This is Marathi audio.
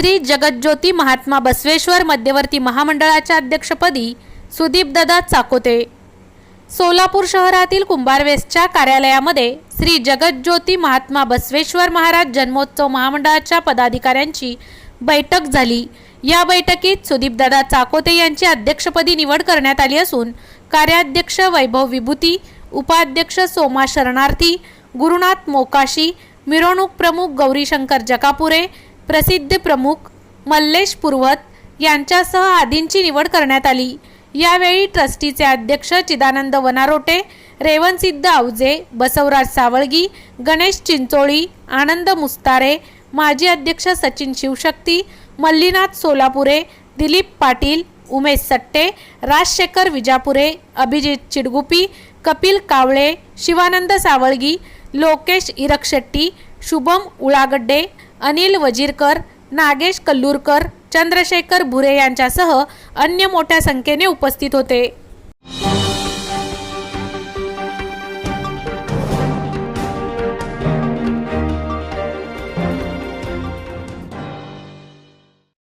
श्री जगज्योती महात्मा बसवेश्वर मध्यवर्ती महामंडळाच्या अध्यक्षपदी सुदीपदादा चाकोते. सोलापूर शहरातील कुंभारवेसच्या कार्यालयामध्ये श्री जगज्योती महात्मा बसवेश्वर महाराज जन्मोत्सव महामंडळाच्या पदाधिकाऱ्यांची बैठक झाली. या बैठकीत सुदीपदादा चाकोते यांची अध्यक्षपदी निवड करण्यात आली असून कार्याध्यक्ष वैभव विभूती उपाध्यक्ष सोमा शरणार्थी गुरुनाथ मोकाशी मिरवणूक प्रमुख गौरीशंकर जकापुरे प्रसिद्ध प्रमुख मल्लेश पुरवत यांच्यासह आदींची निवड करण्यात आली. यावेळी ट्रस्टीचे अध्यक्ष चिदानंद वनारोटे रेवनसिद्ध आवजे बसवराज सावळगी गणेश चिंचोळी आनंद मुस्तारे माजी अध्यक्ष सचिन शिवशक्ती मल्लीनाथ सोलापुरे दिलीप पाटील उमेश सट्टे राजशेखर विजापुरे अभिजित चिडगुपी कपिल कावळे शिवानंद सावळगी लोकेश इरकशेट्टी शुभम उळागड्डे अनिल वजीरकर नागेश कल्लूरकर चंद्रशेखर भुरे यांच्यासह अन्य मोठ्या संख्येने उपस्थित होते.